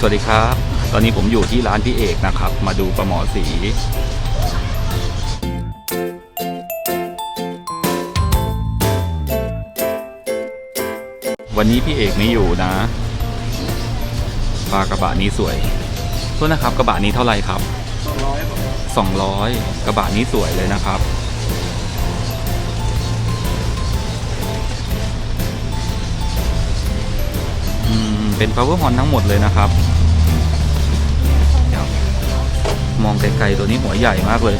สวัสดีครับ ตอนนี้ผมอยู่ที่ร้านพี่เอกนะครับ มาดูปลาหมอสีวันนี้พี่เอกไม่อยู่นะ ปลากระบะนี้สวยโทษนะครับกระบะนี้เท่าไหร่ครับ 200 กระบะนี้สวยเลยนะครับ เป็น power horn ทั้งหมดเลยนะครับ มองไกลๆตัวนี้หัวใหญ่มากเลย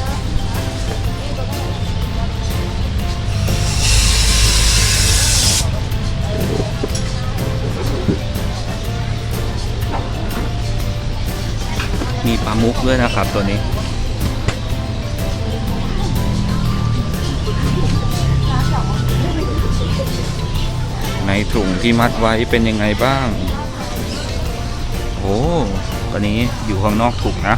มีปลามุกด้วยนะครับตัวนี้ในถุงที่มัดไว้เป็นยังไงบ้าง ตอนนี้อยู่ข้างนอกถุงนะ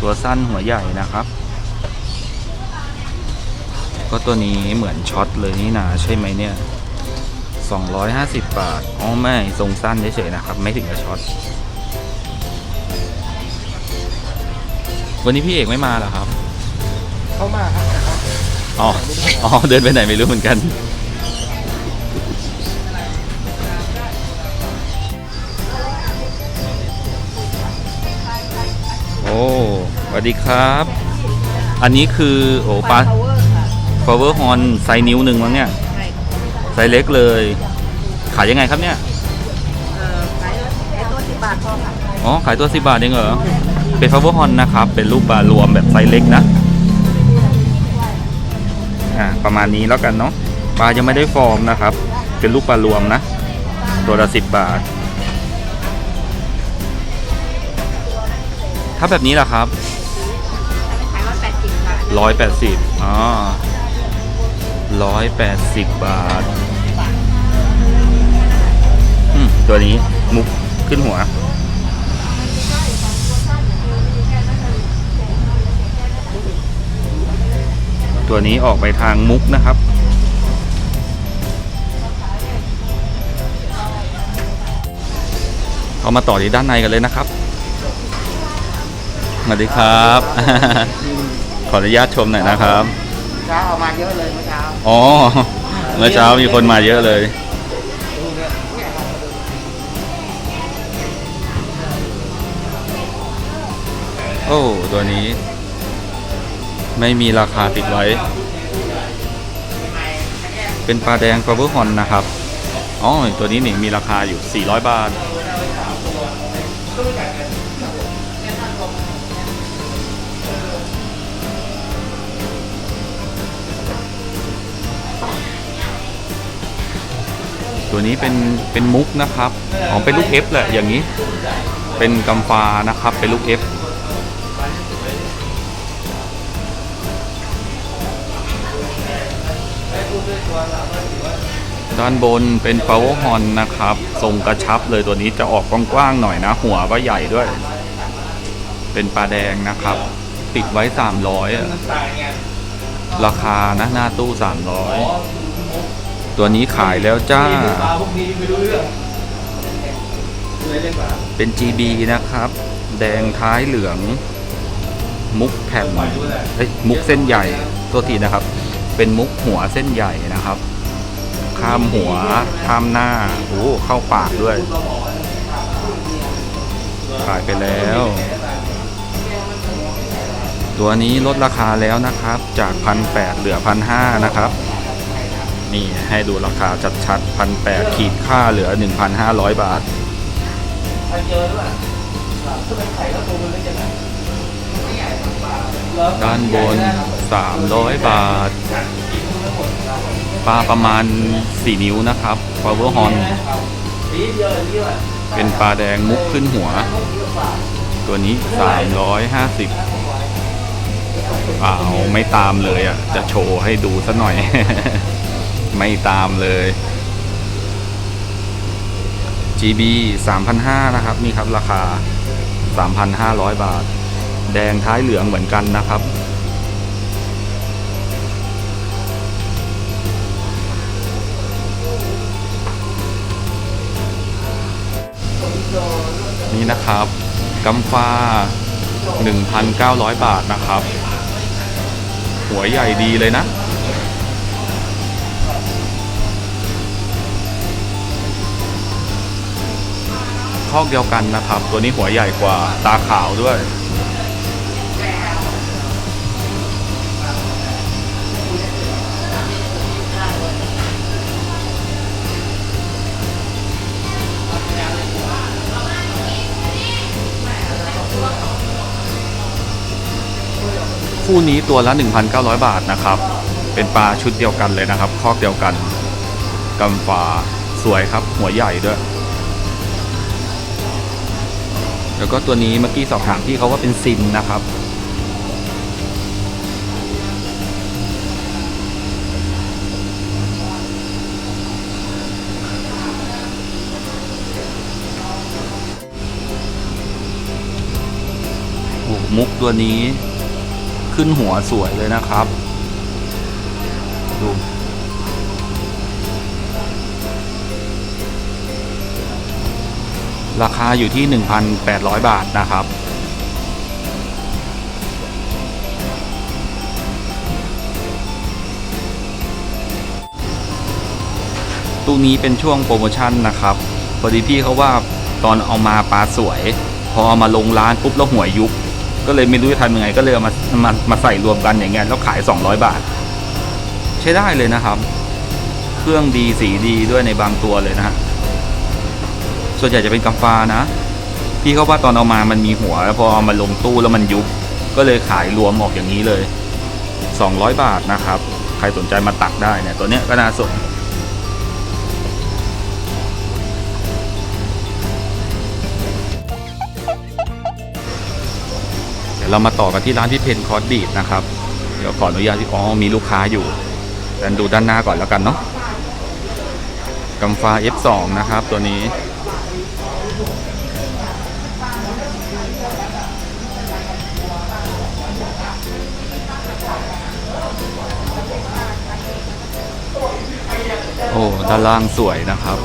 ตัวสั้นหัวใหญ่นะครับ ก็ตัวนี้เหมือนช็อตเลยนี่นาใช่ไหมเนี่ย 250 บาท อ๋อไม่ทรงสั้นเฉยๆนะครับ ไม่ถึงกับช็อต วันนี้พี่เอกไม่มาเหรอครับ เข้ามาครับแต่เขาอ๋ออ๋อ เดินไปไหนไม่รู้เหมือนกัน อ้สวัสดีครับ อันนี้คือโอ้ปลาพาวเวอร์ค่ะ power horn ไซส์นิ้วหนึ่งมั้งเนี่ยใช่ค่ะไซส์เล็กเลย ขายยังไงครับเนี่ย เอ่อขายไอ้ตัวสิบบาทพอค่ะอ๋อ ขายตัว10บาทเองเหรอ เป็น power horn นะครับ เป็นรูปปลารวมแบบไซส์เล็กนะ อ่า ประมาณนี้แล้วกันเนาะ ปลายังไม่ได้ฟอร์มนะครับ เป็นรูปปลารวมนะ ตัวละ10บาท ถ้าแบบนี้ล่ะครับขายร้อยแปดสิบค่ะร้อยแปดสิบอ๋อร้อยแปดสิบบาทอืมตัวนี้มุกขึ้นหัว ตัวนี้ออกไปทางมุกนะครับเอามาต่อที่ด้านในกันเลยนะครับ สวัสดีครับ ขออนุญาตชมหน่อยนะครับ เช้าเอามาเยอะเลยเมื่อเช้าอ๋อ เมื่อเช้ามีคนมาเยอะเลย ดูเนี่ยเนี่ยครับโอ้ ตัวนี้ ไม่มีราคาติดไว้ เป็นปลาแดง power horn นะครับ อ๋อ ตัวนี้นี่มีราคาอยู่ 400 บาท ตัวนี้เป็นเป็นมุกนะครับอ๋อเป็นลูก F แหละอย่างนี้ เป็นกำฟ้านะครับ เป็นลูก F ด้านบนเป็น power horn นะครับทรงกระชับเลยตัวนี้จะออกกว้างๆหน่อยนะ หัวก็ใหญ่ด้วย เป็นปลาแดงนะครับ ติดไว้ 300อะราคานะหน้าตู้ 300 ตัวนี้ขายแล้วจ้าพวกนี้ไม่รู้เรื่องเลยเล่นปลาเป็น GB นะครับ แดงท้ายเหลือง มุกแผ่นเอ้ยมุกเส้นใหญ่ตัวทีนะครับ เป็นมุกหัวเส้นใหญ่นะครับ ข้ามหัวข้ามหน้าโอ้เข้าปากด้วย ขายไปแล้ว ตัวนี้ลดราคาแล้วนะครับ จากพันแปดเหลือพันห้านะครับ นี่ให้ดูราคาชัดๆพันแปดขีดค่าเหลือ 1,500 บาทใครเจอด้วยถ้าเป็นไข่แล้วตัวมันเล็กจังไงด้านบน 300 บาท ปลาประมาณ 4 นิ้วนะครับ power horn สีเวอย่างนี้แหละเป็นปลาแดงมุกขึ้นหัว ตัวนี้ 350อ้าว ไม่ตามเลยอะ จะโชว์ให้ดูซะหน่อย ไม่ตามเลย GB 3,500นะครับ นี่ครับราคา 3,500 บาท แดงท้ายเหลืองเหมือนกันนะครับ นี่นะครับกำฟ้า 1,900 บาทนะครับ หัวใหญ่ดีเลยนะ คอกเดียวกันนะครับ ตัวนี้หัวใหญ่กว่าตาขาวด้วย คู่นี้ตัวละ 1,900 บาทนะครับ เป็นปลาชุดเดียวกันเลยนะครับ คอกเดียวกันกำฟ้าสวยครับหัวใหญ่ด้วย แล้วก็ตัวนี้เมื่อกี้สอบถามพี่เขาว่าเป็นซินนะครับ มุกตัวนี้ขึ้นหัวสวยเลยนะครับ ดู ราคาอยู่ที่ 1,800 บาทนะครับตู้นี้เป็นช่วงโปรโมชั่นนะครับพอดีพี่เขาว่าตอนเอามาปลาสวย พอเอามาลงร้านปุ๊บแล้วหัวยุบก็เลยไม่รู้จะทำยังไงก็เลยเอามามามาใส่รวมกันอย่างเงี้ยแล้วขาย 200 บาท ใช้ได้เลยนะครับ เครื่องดีสีดีด้วยในบางตัวเลยนะฮะ ส่วนใหญ่จะเป็นกำฟ้านะ พี่เขาว่าตอนเอามามันมีหัวแล้วพอเอามาลงตู้แล้วมันยุบ ก็เลยขายรวมออกอย่างนี้เลย 200 บาทนะครับ ใครสนใจมาตักได้เนี่ย ตัวเนี้ยก็น่าสนเดี๋ยวเรามาต่อกันที่ร้านพี่เพนคอร์ดบีดนะครับ เดี๋ยวขออนุญาตที่อ๋อมีลูกค้าอยู่แต่ดูด้านหน้าก่อนแล้วกันเนาะกำฟ้า F2 นะครับตัวนี้ โอ้ด้านล่างสวยนะครับ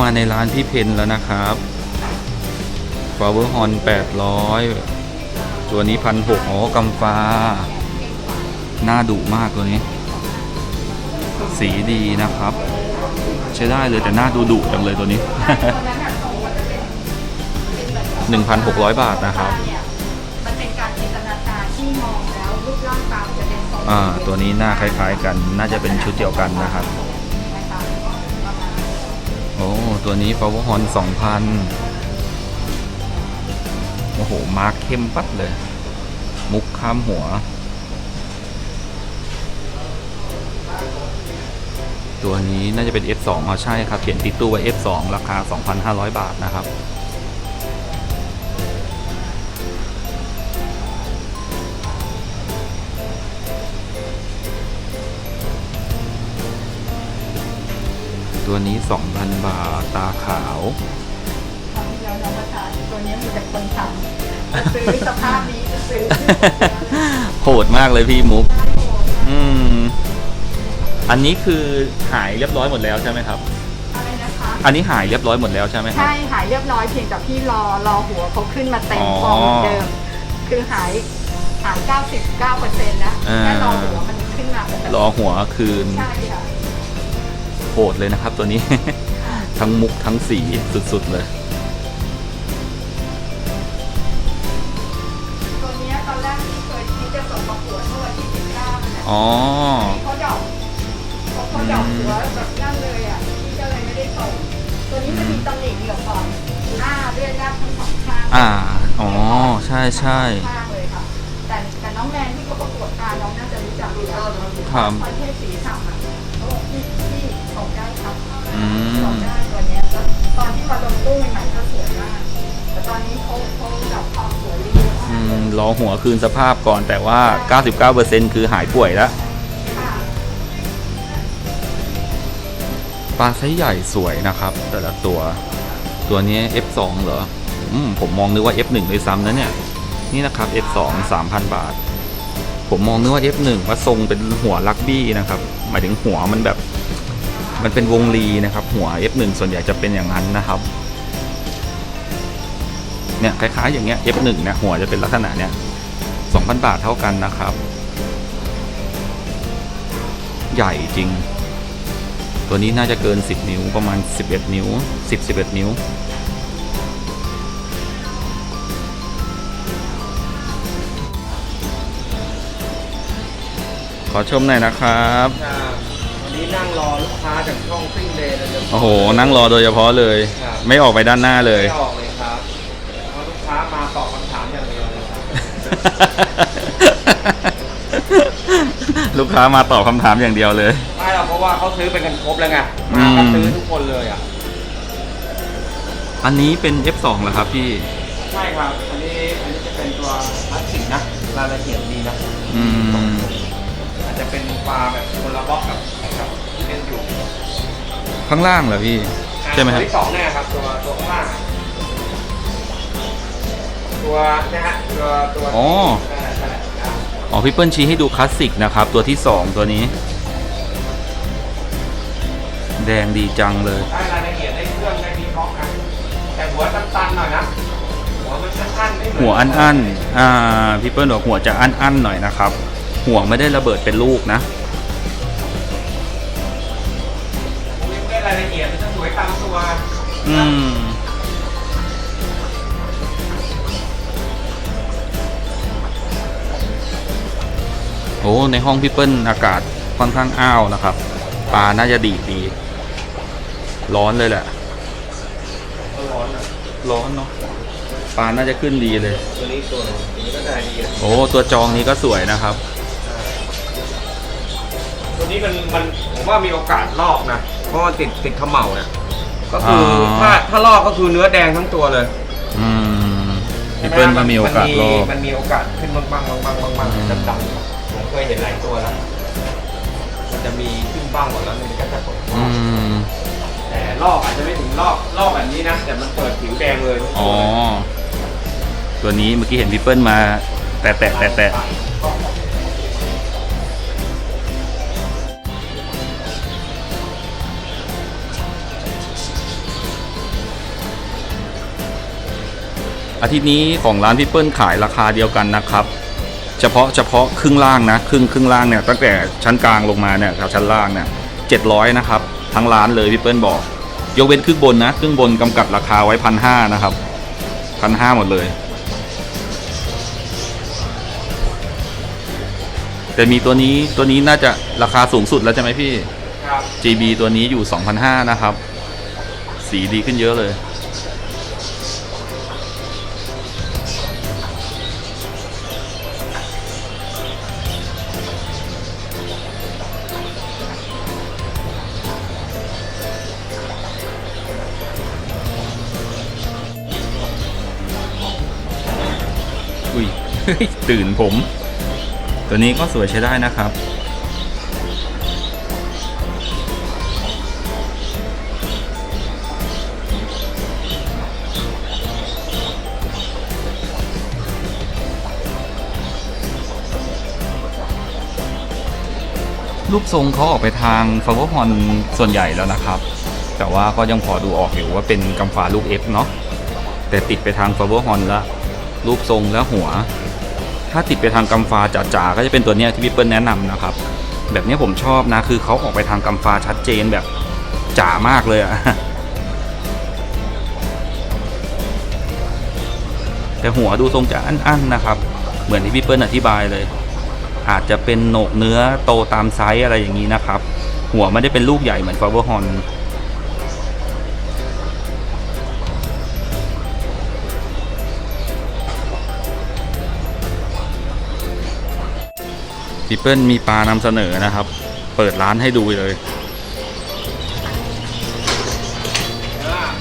มาในร้านพี่เพนแล้วนะครับ Flower Horn 800ตัวนี้พันหกอ๋อกำฟ้า หน้าดุมากตัวนี้ สีดีนะครับ ใช้ได้เลยแต่หน้าดูดุจังเลยตัวนี้1,600บาทนะครับมันเป็นการจินตนาการที่มองแล้วรูปร่างตามจะเป็นทรงอ่าตัวนี้หน้าคล้าย ๆ กัน น่าจะเป็นชุดเดียวกันนะครับ โอ้ตัวนี้ Power Horn 2,000 โอ้โห มาร์คเข้มปัดเลย มุกข้ามหัว ตัวนี้น่าจะเป็น F2 อ๋อใช่ครับ เขียนติดตู้ไว้ F2 ราคา 2,500 บาทนะครับ ตัวนี้ 2,000 บาท ตาขาว ครั้งที่แล้วน้องประธานตัวนี้มีแต่คนทำจะซื้อสภาพนี้จะซื้อโหดมากเลยพี่มุก อืม อันนี้คือหายเรียบร้อยหมดแล้วใช่ไหมครับ อะไรนะคะ อันนี้หายเรียบร้อยหมดแล้วใช่ไหมครับ ใช่หายเรียบร้อยเพียงแต่พี่รอรอหัวเขาขึ้นมาเต็มอ๋อฟองเหมือนเดิม คือหายหาย 99เปอร์เซ็นต์แล้วอ่า แค่รอหัวมันขึ้นมาปกติรอหัวคืน ใช่ค่ะโหดเลยนะครับ ตัวนี้ ทั้งมุกทั้งสีสุดๆเลยตัวเนี้ยตอนแรกที่เคยที่จะส่งประกวดเมื่อวันที่19นั่นแหละอ๋อเขาดอกเขาเขาดอกหัวแบบนั่นเลยอะที่ก็เลยไม่ได้ส่งตัวนี้จะมีตำหนิเหลืองก่อนหน้าเลือดแลบทั้งสองข้างอ่าอ๋อใช่ใช่ข้างเลยค่ะแต่แต่น้องแมนที่เขาประกวดมาน้องน่าจะรู้จักอยู่แล้วครับประเทศสีสัมอะ ครับอืมส่งได้ตัวเนี้ยแล้วตอนที่มาลงตู้ใหม่ๆก็สวยมาก แต่ตอนนี้เขาเขาดับความสวยเยอะอืมากมรอหัวคืนสภาพก่อนแต่ว่า 99%คือหายป่วยแล้ว ค่ะปลาไซส์ใหญ่สวยนะครับ แต่ละตัว ตัวนี้ F2 เหรอ อืม ผมมองนึกว่า F1 ด้วยซ้ำนะเนี่ย นี่นะครับ F2 3,000 บาท ผมมองนึกว่า F1 ว่าทรงเป็นหัวลักบี้นะครับ หมายถึงหัวมันแบบ มันเป็นวงรีนะครับ หัว F1 ส่วนใหญ่จะเป็นอย่างนั้นนะครับ เนี่ยคล้ายๆอย่างเงี้ย F1 เนี่ยหัวจะเป็นลักษณะเนี้ย2,000 บาทเท่ากันนะครับ ใหญ่จริง ตัวนี้น่าจะเกิน 10 นิ้วประมาณ 11 นิ้ว 10 11 นิ้วขอชมหน่อยนะครับ นนี้นั่งรอลูกค้าจากช่องซิ่งเลยเลยโอ้โห นั่งรอโดยเฉพาะเลยครับไม่ออกไปด้านหน้าเลย ไม่ออกเลยครับเพราะลูกค้ามาตอบคำถามอย่างเดียวเลยครับลูกค้ามาตอบคำถามอย่างเดียวเลย ไม่หรอกเพราะว่าเขาซื้อไปกันครบแล้วไงอืมามก็ซื้อทุกคนเลยอะ อันนี้เป็น F2 เหรอครับพี่ ใช่ครับ อันนี้อันนี้จะเป็นตัวพลาสติกนะ รายละเอียดดีนะ อืม อาจจะเป็นปลาแบบคนละบล็อกกับกับที่เล่นอยู่ ข้างล่างเหรอพี่ ใช่ไหมครับ ตัวที่สองเนี่ยครับตัวตัวข้างล่างอะตัวนะฮะตัวตัวอ๋อ นั่นแหละนั่นแหละนะอ๋อพี่เปิ้ลชี้ให้ดูคลาสสิกนะครับ ตัวที่2ตัวนี้ แดงดีจังเลย ได้รายละเอียดได้เครื่องได้ดีเคราะห์นะแต่หัวตันๆหน่อยนะหัวมันตันๆไม่เมืหัวอันอันๆอ่าพี่เปิ้ลบอกหัวจะอันอันๆหน่อยนะครับหัวไม่ได้ระเบิดเป็นลูกนะ อืมโอ้ในห้องพี่เปิ้ลอากาศค่อนข้างอ้าวนะครับปลาน่าจะดีดดี ร้อนเลยแหละ ร้อนอะร้อนเนาะปลาน่าจะขึ้นดีเลย ตัวนี้ตัวหนึงตัวนี้ก็ได้ดีอะโอ้ตัวจองนี้ก็สวยนะครับ ตัวนี้มันมันผมว่ามีโอกาสลอกนะ เพราะมันติดติดเขม่าเนี่ย ก็คือออถ้าถ้าลอกก็คือเนื้อแดงทั้งตัวเลยอืมพี่เปิ้ลมามีโอกาสรอบมันมีโอกาสขึ้นบางบางบางบางบางบางอืมดำๆผมเคยเห็นหลายตัวแล้วมันจะมีขึ้นบ้างหมดแล้วมันก็จะเปิดอืมแต่ลอกอาจจะไม่ถึงลอกลอกแบบนี้นะแต่มันเปิดผิวแดงเลยอ๋อตัวนี้เมื่อกี้เห็นพี่เปิ้ลมา แตะแตะแตะแตะ อาทิตย์นี้ของร้านพี่เปิ้ลขายราคาเดียวกันนะครับ เฉพาะเฉพาะครึ่งล่างนะครึ่งครึ่งล่างเนี่ยตั้งแต่ชั้นกลางลงมาเนี่ยครับชั้นล่างเนี่ยเจ็ดร้อยนะครับทั้งร้านเลยพี่เปิ้ลบอก ยกเว้นครึ่งบนนะครึ่งบนกำกับราคาไว้พันห้านะครับพันห้าหมดเลย แต่มีตัวนี้ตัวนี้น่าจะราคาสูงสุดแล้วใช่ไหมพี่ครับ GB ตัวนี้อยู่ 2,500 นะครับ สีดีขึ้นเยอะเลย ตื่นผม ตัวนี้ก็สวยใช้ได้นะครับ รูปทรงเขาออกไปทางฟ o ว e r ฮอนส่วนใหญ่แล้วนะครับ แต่ว่าก็ยังพอดูออกอยู่ว่าเป็นกำฟ้าลูก F เนาะแต่ติดไปทางฟ o ว e r ฮอนแล้วรูปทรงและหัว ถ้าติดไปทางกำฟ้าจ๋าๆก็จะเป็นตัวเนี้ยที่พี่เปิ้ลแนะนำนะครับ แบบนี้ผมชอบนะคือเขาออกไปทางกำฟ้าชัดเจนแบบจ๋ามากเลยอะแต่หัวดูทรงจะอั้นๆนะครับ เหมือนที่พี่เปิ้ลอธิบายเลย อาจจะเป็นโหนกเนื้อโตตามไซส์อะไรอย่างนี้นะครับ หัวไม่ได้เป็นลูกใหญ่เหมือนฟาเวอร์ฮอน พี่เปิลมีปลานำเสนอนะครับ เปิดร้านให้ดูเลย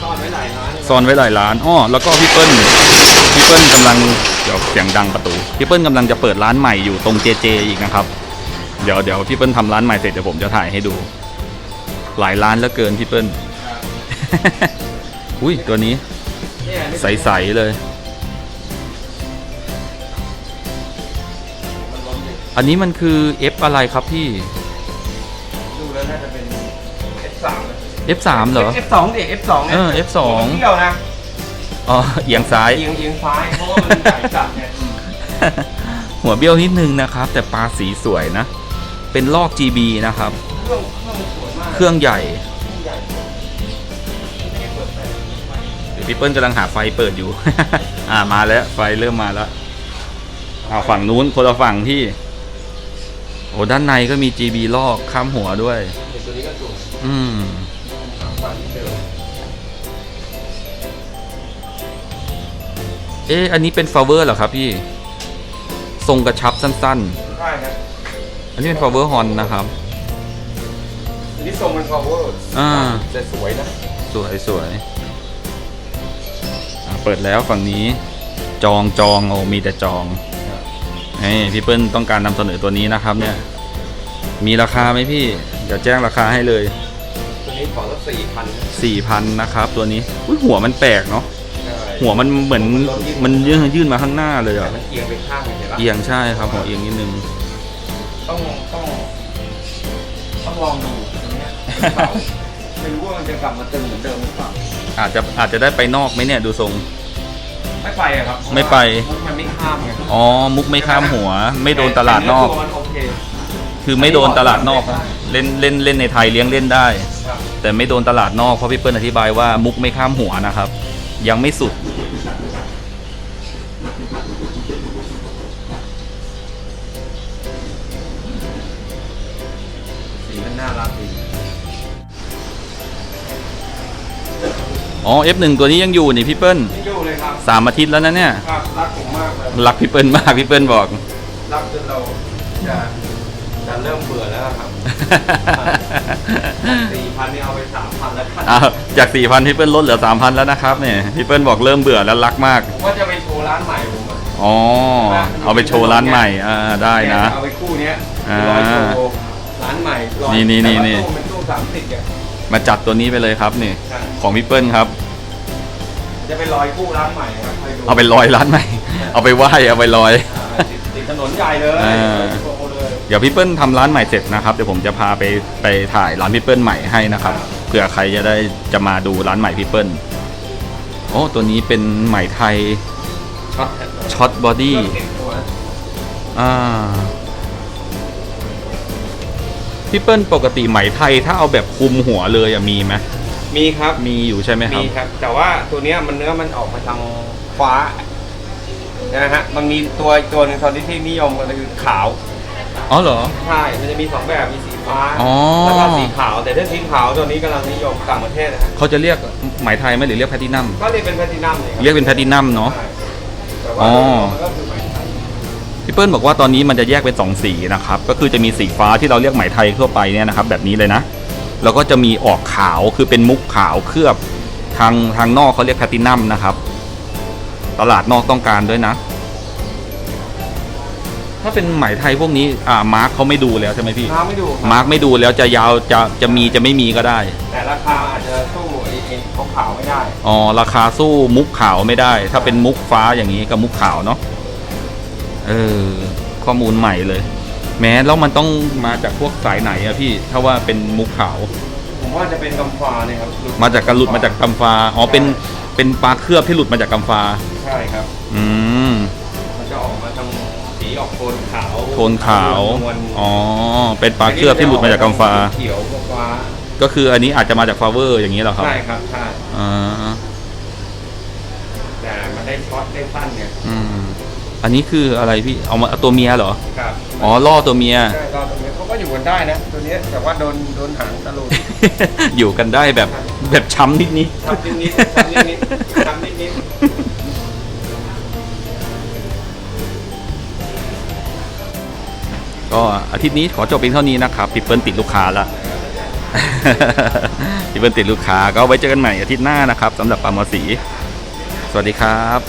ซ่อนไว้หลายร้านซ่อนไว้หลายร้านอ้อแล้วก็พี่เปิ้ลพี่เปิ้ลกำลังเดี๋ยวเสียงดังประตูพี่เปิ้ลกำลังจะเปิดร้านใหม่อยู่ตรงเจเจอีกนะครับ เดี๋ยวเดี๋ยวพี่เปิ้ลทำร้านใหม่เสร็จเดี๋ยวผมจะถ่ายให้ดู หลายร้านแล้วเกินพี่เปิ้ลอุ้ยตัวนี้ ใสๆเลย อันนี้มันคือ F อะไรครับพี่ ดูแล้วน่าจะเป็น F3 นะ F3 เหรอ F2 ดิ F2 เออ F2 มันเที่ยวนะอ๋อเอียงซ้าย เอียงเอียงซ้ายเพราะว่ามันใหญ่จัดไงหัวเบี้ยวนิดนึงนะครับ แต่ปลาสีสวยนะ เป็นลอก GB นะครับ เครื่องเครื่องมันสวยมากเครื่องใหญ่เครื่องใหญ่ไม่ได้เปิดไฟเดี๋ยวพี่เปิ้ลกำลังหาไฟเปิดอยู่ อ่ามาแล้วไฟเริ่มมาแล้วอ่าฝั่งนู้นคนละฝั่งที่โอ้ด้านในก็มี GB ลอกข้ามหัวด้วยเห็นตัวนี้ก็สวยอืมฝั่งนี้เดิมเอ๊ะอันนี้เป็นฟลาเวอร์เหรอครับพี่ ทรงกระชับสั้นใช่ครับๆ อันนี้เป็นฟลาเวอร์ฮอนนะครับ อันนี้ทรงมัน power อ่าแต่สวยนะสวยสวยอะเปิดแล้วฝั่งนี้ จองจองโอ้มีแต่จอง นี่พี่เปิ้ลต้องการนำเสนอตัวนี้นะครับเนี่ย มีราคาไหมพี่ เดี๋ยวแจ้งราคาให้เลยตัวนี้ขอละสี่พัน4,000นะครับ ตัวนี้อุ๊ยหัวมันแปลกเนาะหัวมันเหมือนมันยื่นยื่นมาข้างหน้าเลยแต่อะมันเอียงไปข้างเห็นปะเอียงใช่ครับหัวเอียงนิดนึงต้องต้องต้องลองดูตรงเนี้ยเสาไม่รู้ว่ามันจะกลับมาตึงเหมือนเดิมหรือเปล่าอาจจะอาจจะได้ไปนอกไหมเนี่ยดูทรง ไม่ไปอะครับไม่ไป มุกมันไม่ข้ามไงอ๋อ มุกไม่ข้ามหัว ไม่โดนตลาดนอก แต่เตัวมันโอเคคือไม่โดนตลาดนอกนะเล่นเล่นเล่นในไทยเลี้ยงเล่นได้ ครับแต่ไม่โดนตลาดนอกเพราะพี่เปิ้ลอธิบายว่ามุกไม่ข้ามหัวนะครับ ยังไม่สุด F1 ตัวนี้ยังอยู่นี่พี่เปิ้ลไม่อยู่เลยครับสามอาทิตย์แล้วนะเนี่ยครับรักผมมากเลยรักพี่เปิ้ลมากพี่เปิ้ลบอก รักจนเราจะจะเริ่มเบื่อแล้วครับสี่พันนี่เอาไปสามพันแล้วครับอ้าวจากสี่พันพี่เปิ้ลลดเหลือสามพันแล้วนะครับเนี่ยพี่เปิ้ลบอกเริ่มเบื่อแล้วรักมากผมว่าจะไปโชว์ร้านใหม่ผมอะอ๋อเอาไปโชว์ร้านใหม่อ่าได้นะเอาไปคู่เนี้ยอ่าร้อยโชว์ร้านใหม่ร้อยนี่นี่นี่แต่ว่านี่ตู้เป็นตู้สามสิบเนี่ยมาจัดตัวนี้ไปเลยครับนี่ใช่ของพี่เปิ้ลครับ จะไปลอยคู่ร้านใหม่ครับคยดูเอาไปลอยร้านใหม่ เอาไปไหว้เอาไปลอย อ่าติดติดถนนใหญ่เลยอ่าโชว์เลย เดี๋ยวพี่เปิ้ลทำร้านใหม่เสร็จนะครับเดี๋ยวผมจะพาไปไปถ่ายร้านพี่เปิ้ลใหม่ให้นะครับเผื่อใครจะได้จะมาดูร้านใหม่พี่เปิ้ลโอ้ตัวนี้เป็นไหมไทยช็อตช็อตบอดี้ติดตัวอ่าพี่เปิ้ลปกติไหมไทยถ้าเอาแบบคลุมหัวเลยอะมีไหม มีครับ มีอยู่ใช่ไหมครัมีบครับ แต่ว่าตัวเนี้ยมันเนื้อมันออกมาทางฟ้านะฮะ มันมีตัวตัวหนึงตอนนี้ที่นิยมกันคือขาว อ๋อเหรอ ใช่ มันจะมีสองแบบ มีสีฟ้า อ๋อ แล้วก็สีขาว แต่ถ้าสีขาวตัวนี้กำลังนิยมต่างประเทศนะฮะเขาจะเรียกไหมไทยไหมหรือเรียกแพลตินัม ก็เรียกเป็นแพลตินัมเลยคบเรียกเป็นแพลตินัมเนาะ ใช่แต่ว่าอ๋อมันก็คือไหมไทยพี่เปิ้ลบอกว่าตอนนี้มันจะแยกเป็นสองสีนะครับ ก็คือจะมีสีฟ้าที่เราเรียกไหมไทยทั่วไปเนี่ยนะครับแบบนี้เลยนะ แล้วก็จะมีออกขาวคือเป็นมุกขาวเคลือบทางทางนอกเขาเรียกแพลตินัมนะครับ ตลาดนอกต้องการด้วยนะ ถ้าเป็นไหมไทยพวกนี้อ่ามาร์คเขาไม่ดูแล้วใช่ไหมพี่ราไม่ดูครับมาร์คไม่ดูแล้วจะยาวจะจะมีจะไม่มีก็ได้ แต่ราคาอาจจะสู้ไอ้ไอ้ขาวๆไม่ได้ อ๋อราคาสู้มุกขาวไม่ได้ ถ้าเป็นมุกฟ้าอย่างนี้กับมุกขาวเนาะเออข้อมูลใหม่เลย แม้แล้วมันต้องมาจากพวกสายไหนอะพี่ ถ้าว่าเป็นมุกขาว ผมว่าจะเป็นกำฟ้าเนี่ยครับมาจากการหลุดมาจากกำฟ้าอ๋อเป็นเป็นปลาเคลือบที่หลุดมาจากกำฟ้าใช่ครับ อืมมันจะออกมาทางสีออกโทนขาวโทนขาว นวลอ๋อ เป็นปลาเคลือบที่หลุดมาจากกำฟ้า เขียวกฟ้าก็คืออันนี้อาจจะมาจากฟลาเวอร์อย่างนี้เหรอครับใช่ครับใช่อ่าแต่มันได้ช็อตได้สั้นเนี่ยอืมอันนี้คืออะไรพี่ เอามาเอาตัวเมียเหรอ ครับ อ๋อล่อตัวเมีย ใช่ก็ตรงนี้เขาก็อยู่กันได้นะ ตัวเนี้ยแต่ว่าโดนโดนหางตะลุยอยู่กันได้แบบแบบช้ำนิดนิดทำนิดนิดทำนิดนิดทำนิดนิด ก็อาทิตย์นี้ขอจบเพียงเท่านี้นะครับพี่เปิ้ลติดลูกค้าละพี่เปิ้ลติดลูกค้าก็ไว้เจอกันใหม่อาทิตย์หน้านะครับสำหรับปามาสี สวัสดีครับ